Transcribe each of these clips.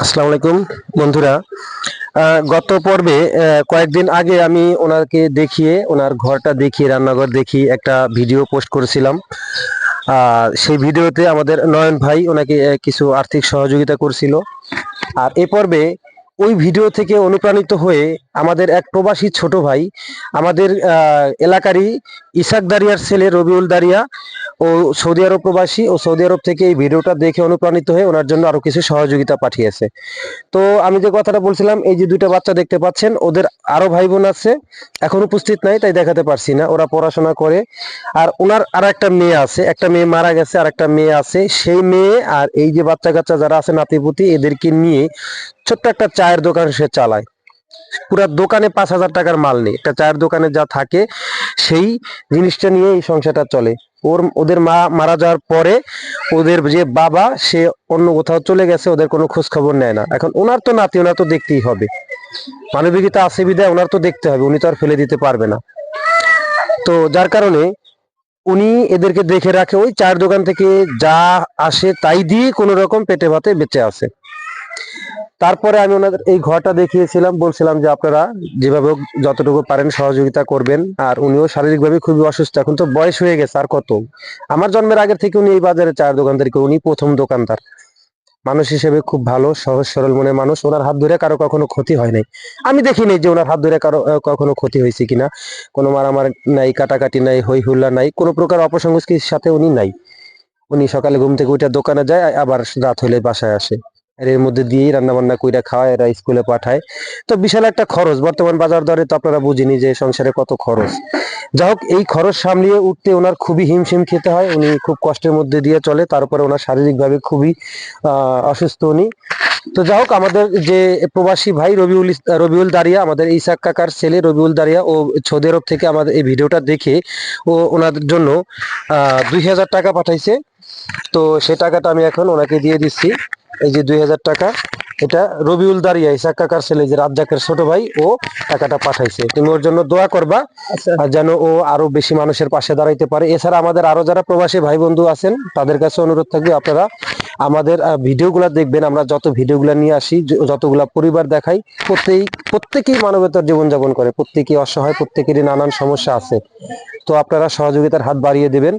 আসসালামু আলাইকুম, বন্ধুরা। গত পর্বে কয়েকদিন আগে আমি ওনাকে দেখিয়ে, ওনার ঘরটা দেখিয়ে, রান্নাঘর দেখিয়ে একটা ভিডিও পোস্ট করেছিলাম। সেই ভিডিওতে আমাদের নয়ন ভাই ওনাকে কিছু আর্থিক সহযোগিতা করছিল। আর এ পর্বে ওই ভিডিও থেকে অনুপ্রাণিত হয়ে আমাদের এক প্রবাসী ছোট ভাই, আমাদের এলাকারই ইসাক দারিয়ার ছেলে রবিউল দারিয়া ও সৌদি আরব প্রবাসী ও সৌদি আরব থেকে এই ভিডিওটা দেখে অনুপ্রাণিত হয়ে ওনার জন্য আরও কিছু সহযোগিতা পাঠিয়েছে। তো আমি যে কথাটা বলছিলাম, এই যে দুইটা বাচ্চা দেখতে পাচ্ছেন, ওদের আরও ভাই বোন আছে, এখন উপস্থিত নাই, তাই দেখাতে পারছি না, ওরা পড়াশোনা করে। আর ওনার আর একটা মেয়ে আছে, একটা মেয়ে মারা গেছে আর একটা মেয়ে আছে, সেই মেয়ে আর এই যে বাচ্চা কাচ্চা যারা আছে, নাতিপুতি, এদেরকে নিয়ে ছোট্ট একটা চায়ের দোকান সে চালায়। পুরা দোকানে পাঁচ হাজার টাকার মাল নেই, একটা চায়ের দোকানে যা থাকে, সেই জিনিসটা নিয়ে এই সংসারটা চলে। ওর, ওদের মা মারা যাওয়ার পরে ওদের যে বাবা, সে অন্য কোথাও চলে গেছে, ওদের কোনো খোঁজ খবর নেয় না। এখন ওনার তো নাতি, ওনার তো দেখতেই হবে। মানবিকতা আছে বিদায় ওনার তো দেখতে হবে, উনি তো আর ফেলে দিতে পারবে না। তো যার কারণে উনি এদেরকে দেখে রাখে, ওই চায়ের দোকান থেকে যা আসে তাই দিয়ে কোনো রকম পেটে ভাতে বেঁচে আছে। তারপরে আমি ওনাদের এই ঘরটা দেখিয়েছিলাম, বলছিলাম যে আপনারা যেভাবে যতটুকু পারেন সহযোগিতা করবেন। আর উনিও শারীরিকভাবে খুবই অসুস্থ, এখন তো বয়স হয়ে গেছে আর কত। আমার জন্মের আগের থেকে উনি এই বাজারে চায়ের দোকানদারি করে উনি প্রথম দোকানদার। মানুষ হিসেবে খুব ভালো, সহজ, সরল মনে মানুষ। ওনার হাত ধরে কারও কখনো ক্ষতি হয় নাই। আমি দেখিনি যে ওনার হাত ধরে কারও কখনো ক্ষতি হয়েছে কিনা। কোনো মারামারি নাই, কাটাকাটি নাই হই হুল্লা নাই, কোনো প্রকার অপসংস্কৃতির সাথে উনি নাই। উনি সকালে ঘুম থেকে উঠে দোকানে যায়, আবার রাত হলে বাসায় আসে। এর মধ্যে দিয়েই রান্না বান্না কইরা খাওয়ায়, এরা স্কুলে পাঠায়। তো বিশাল একটা খরচ। বর্তমান বাজার দরে তো আপনারা বুঝিনি যে সংসারে কত খরচ। যা হোক, এই খরচ সামলিয়ে উঠতে ওনার খুবই হিমশিম খেতে হয়। উনি খুব কষ্টের মধ্যে দিয়ে চলে। তারপরে ওনার শারীরিকভাবে খুবই অসুস্থ উনি। তো যাই হোক, আমাদের যে প্রবাসী ভাই রবিউল রবিউল দারিয়া, আমাদের ইসাক কাকার ছেলে রবিউল দারিয়া ও আরব থেকে আমাদের এই ভিডিওটা দেখে ও ওনাদের জন্য, আহ, দুই হাজার টাকা পাঠাইছে। তো সে টাকাটা আমি এখন ওনাকে দিয়ে দিচ্ছি। এই যে দুই হাজার টাকা এটা রবিউল দাঁড়িয়ে ইসাক কাকার ছেলে যে রাজ্জাকের ছোট ভাই ও টাকাটা পাঠাইছে। তুমি ওর জন্য দোয়া করবা যেন ও আরও বেশি মানুষের পাশে দাঁড়াইতে পারে। এছাড়া আমাদের আরও যারা প্রবাসী ভাই বন্ধু আছেন তাদের কাছে অনুরোধ থাকবে আপনারা আমাদের ভিডিওগুলো দেখবেন, আমরা যত ভিডিওগুলো নিয়ে আসি যতগুলা পরিবার দেখাই, প্রত্যেক, প্রত্যেকেই মানবতার জীবনযাপন করে, প্রত্যেকেই অসহায়, প্রত্যেকেরই নানান সমস্যা আছে। তো আপনারা সহযোগিতার হাত বাড়িয়ে দেবেন,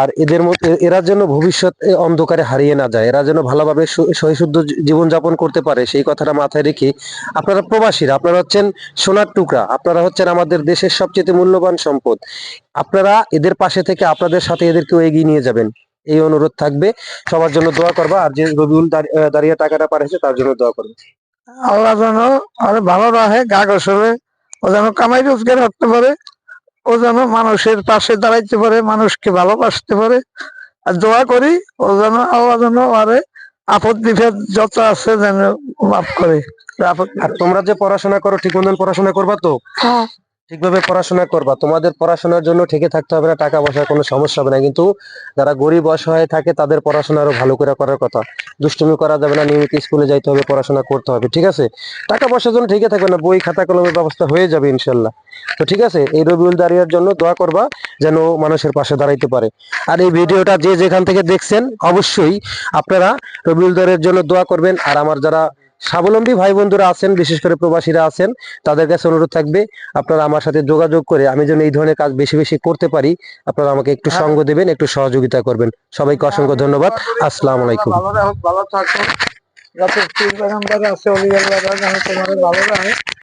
আর এদের মধ্যে এরা যেন ভবিষ্যতে অন্ধকারে হারিয়ে না যায়, এরা যেন ভালোভাবে সহিশুদ্ধ জীবনযাপন করতে পারে, সেই কথাটা মাথায় রেখে আপনারা প্রবাসীরা, আপনারা হচ্ছেন সোনার টুকরা, আপনারা হচ্ছেন আমাদের দেশের সবচেয়ে মূল্যবান সম্পদ, আপনারা এদের পাশে থেকে আপনাদের সাথে এদেরকেও এগিয়ে নিয়ে যাবেন। এই অনুরোধ থাকবে। সবার জন্য দোয়া করবা আর যে রবিউল দাঁড়িয়ে টাকাটা পাঠিয়েছে তার জন্য দোয়া করবে। আল্লাহ যেন আরও ভালো রাখে গা গোসলে ও যেন কামাই রোজগার করতে পারে ও যেন মানুষের পাশে দাঁড়াইতে পারে মানুষকে ভালোবাসতে পারে। আর দোয়া করি ও যেন আল্লাহ যেন আরে আপদ বিপদ যত আছে যেন মাফ করে। আর তোমরা যে পড়াশোনা করো ঠিক মতন পড়াশোনা করবা তো? হ্যাঁ। ঠিকভাবে পড়াশোনা করবা। তোমাদের পড়াশোনার জন্য ঠিকই থাকতে হবে না, টাকা পয়সার কোনো সমস্যা হবে না। কিন্তু যারা গরিব অসহায় থাকে, তাদের পড়াশোনা আরও ভালো করে করার কথা। দুষ্টুমি করা যাবে না, নিয়মিত স্কুলে যাইতে হবে, পড়াশোনা করতে হবে, ঠিক আছে? টাকা পয়সার জন্য ঠিকই থাকবে না, বই, খাতা, কলমের ব্যবস্থা হয়ে যাবে, ইনশাল্লাহ। তো ঠিক আছে, এই রবিউল দাঁড়িয়ার জন্য দোয়া করবা, যেন মানুষের পাশে দাঁড়াইতে পারে। আর এই ভিডিওটা যে যেখান থেকে দেখছেন, অবশ্যই আপনারা রবিউল দাঁড়িয়ার জন্য দোয়া করবেন। আর আমার যারা স্বাবলম্বী ভাই বন্ধুরা আছেন বিশেষ করে প্রবাসীরা আছেন তাদের কাছে অনুরোধ থাকবে আপনারা আমার সাথে যোগাযোগ করে আমি যেন এই ধরনের কাজ বেশি বেশি করতে পারি আপনারা আমাকে একটু সঙ্গ দেবেন একটু সহযোগিতা করবেন। সবাইকে অসংখ্য ধন্যবাদ আসসালাম আলাইকুম। ভালো রাখো ভালো থাকো যাতে পীর পেগম্বর আছে ভালো রাখে